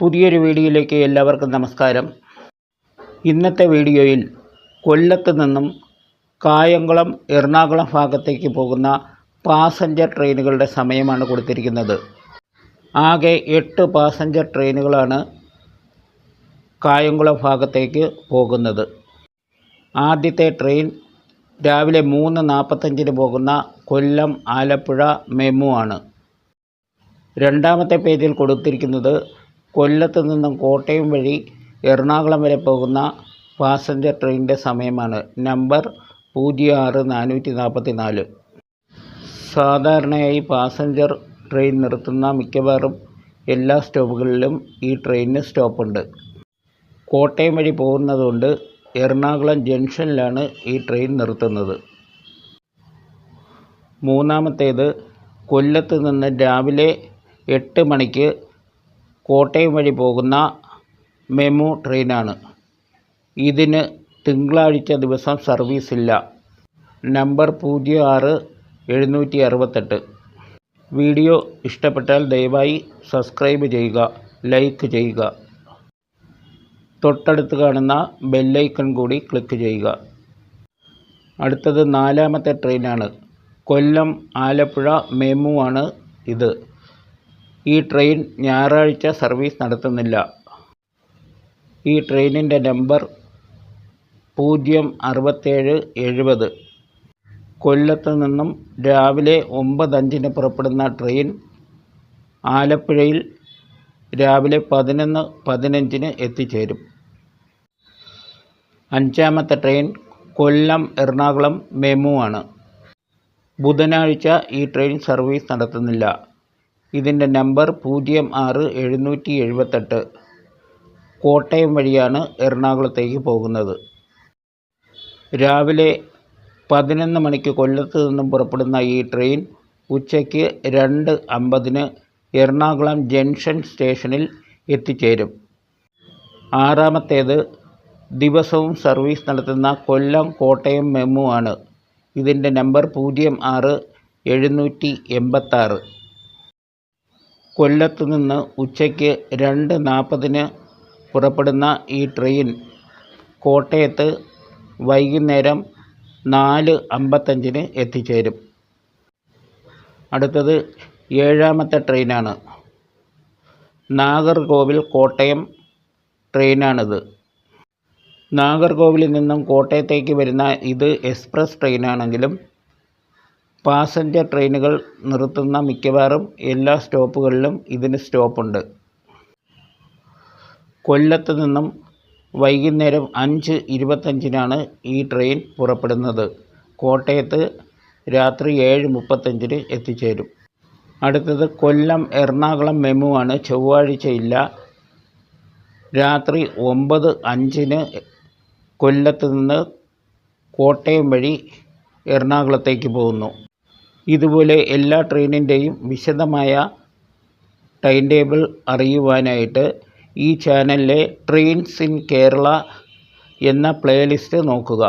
പുതിയൊരു വീഡിയോയിലേക്ക് എല്ലാവർക്കും നമസ്കാരം. ഇന്നത്തെ വീഡിയോയിൽ കൊല്ലത്ത് നിന്നും കായംകുളം എറണാകുളം ഭാഗത്തേക്ക് പോകുന്ന പാസഞ്ചർ ട്രെയിനുകളുടെ സമയമാണ് കൊടുത്തിരിക്കുന്നത്. ആകെ എട്ട് പാസഞ്ചർ ട്രെയിനുകളാണ് കായംകുളം ഭാഗത്തേക്ക് പോകുന്നത്. ആദ്യത്തെ ട്രെയിൻ രാവിലെ മൂന്ന് നാൽപ്പത്തഞ്ചിന് പോകുന്ന കൊല്ലം ആലപ്പുഴ മെമു ആണ്. രണ്ടാമത്തെ പേജിൽ കൊടുത്തിരിക്കുന്നത് കൊല്ലത്ത് നിന്നും കോട്ടയം വഴി എറണാകുളം വരെ പോകുന്ന പാസഞ്ചർ ട്രെയിനിന്റെ സമയമാണ്. നമ്പർ പൂജ്യം ആറ് നാനൂറ്റി നാൽപ്പത്തി നാല് സാധാരണയായി പാസഞ്ചർ ട്രെയിൻ നിർത്തുന്ന മിക്കവാറും എല്ലാ സ്റ്റോപ്പുകളിലും ഈ ട്രെയിനിന് സ്റ്റോപ്പുണ്ട്. കോട്ടയം വഴി പോകുന്നതുകൊണ്ട് എറണാകുളം ജംഗ്ഷനിലാണ് ഈ ട്രെയിൻ നിർത്തുന്നത്. മൂന്നാമത്തേത് കൊല്ലത്ത് നിന്ന് രാവിലെ എട്ട് മണിക്ക് കോട്ടയം വഴി പോകുന്ന മെമു ട്രെയിനാണ്. ഇതിന് തിങ്കളാഴ്ച ദിവസം സർവീസ് ഇല്ല നമ്പർ പൂജ്യം ആറ് എഴുന്നൂറ്റി അറുപത്തെട്ട് വീഡിയോ ഇഷ്ടപ്പെട്ടാൽ ദയവായി സബ്സ്ക്രൈബ് ചെയ്യുക ലൈക്ക് ചെയ്യുക. തൊട്ടടുത്ത് കാണുന്ന ബെല്ലൈക്കൺ കൂടി ക്ലിക്ക് ചെയ്യുക. അടുത്തത് നാലാമത്തെ ട്രെയിനാണ്. കൊല്ലം ആലപ്പുഴ മെമു ആണ് ഇത്. ഈ ട്രെയിൻ ഞായറാഴ്ച സർവീസ് നടത്തുന്നില്ല. ഈ ട്രെയിനിന്റെ നമ്പർ പൂജ്യം അറുപത്തേഴ് എഴുപത്. കൊല്ലത്ത് നിന്നും രാവിലെ ഒമ്പത് അഞ്ചിന് പുറപ്പെടുന്ന ട്രെയിൻ ആലപ്പുഴയിൽ രാവിലെ പതിനൊന്ന് പതിനഞ്ചിന് എത്തിച്ചേരും. അഞ്ചാമത്തെ ട്രെയിൻ കൊല്ലം എറണാകുളം മെമു ആണ്. ബുധനാഴ്ച ഈ ട്രെയിൻ സർവീസ് നടത്തുന്നില്ല. ഇതിന്റെ നമ്പർ പൂജ്യം ആറ് എഴുന്നൂറ്റി എഴുപത്തെട്ട്. കോട്ടയം വഴിയാണ് എറണാകുളത്തേക്ക് പോകുന്നത്. രാവിലെ പതിനൊന്ന് മണിക്ക് കൊല്ലത്ത് നിന്നും പുറപ്പെടുന്ന ഈ ട്രെയിൻ ഉച്ചയ്ക്ക് രണ്ട് അമ്പതിന് എറണാകുളം ജംഗ്ഷൻ സ്റ്റേഷനിൽ എത്തിച്ചേരും. ആറാമത്തേത് ദിവസവും സർവീസ് നടത്തുന്ന കൊല്ലം കോട്ടയം മെമു ആണ്. ഇതിന്റെ നമ്പർ പൂജ്യം ആറ് എഴുന്നൂറ്റി എൺപത്താറ്. കൊല്ലത്ത് നിന്ന് ഉച്ചയ്ക്ക് രണ്ട് നാൽപ്പതിന് പുറപ്പെടുന്ന ഈ ട്രെയിൻ കോട്ടയത്ത് വൈകുന്നേരം നാല് അമ്പത്തഞ്ചിന് എത്തിച്ചേരും. അടുത്തത് ഏഴാമത്തെ ട്രെയിനാണ്. നാഗർകോവിൽ കോട്ടയം ട്രെയിനാണിത്. നാഗർകോവിലിൽ നിന്നും കോട്ടയത്തേക്ക് വരുന്ന ഇത് എക്സ്പ്രസ് ട്രെയിനാണെങ്കിലും പാസഞ്ചർ ട്രെയിനുകൾ നിർത്തുന്ന മിക്കവാറും എല്ലാ സ്റ്റോപ്പുകളിലും ഇതിന് സ്റ്റോപ്പുണ്ട്. കൊല്ലത്ത് നിന്നും വൈകുന്നേരം അഞ്ച് ഇരുപത്തഞ്ചിനാണ് ഈ ട്രെയിൻ പുറപ്പെടുന്നത്. കോട്ടയത്ത് രാത്രി ഏഴ് മുപ്പത്തഞ്ചിന് എത്തിച്ചേരും. അടുത്തത് കൊല്ലം എറണാകുളം മെമു ആണ് ചൊവ്വാഴ്ച ഇല്ല രാത്രി ഒമ്പത് അഞ്ചിന് കൊല്ലത്ത് നിന്ന് കോട്ടയം വഴി എറണാകുളത്തേക്ക് പോകുന്നു. ഇതുപോലെ എല്ലാ ട്രെയിനിന്റെയും വിശദമായ ടൈം ടേബിൾ അറിയുവാനായിട്ട് ഈ ചാനലിലെ ട്രെയിൻസ് ഇൻ കേരള എന്ന പ്ലേലിസ്റ്റ് നോക്കുക.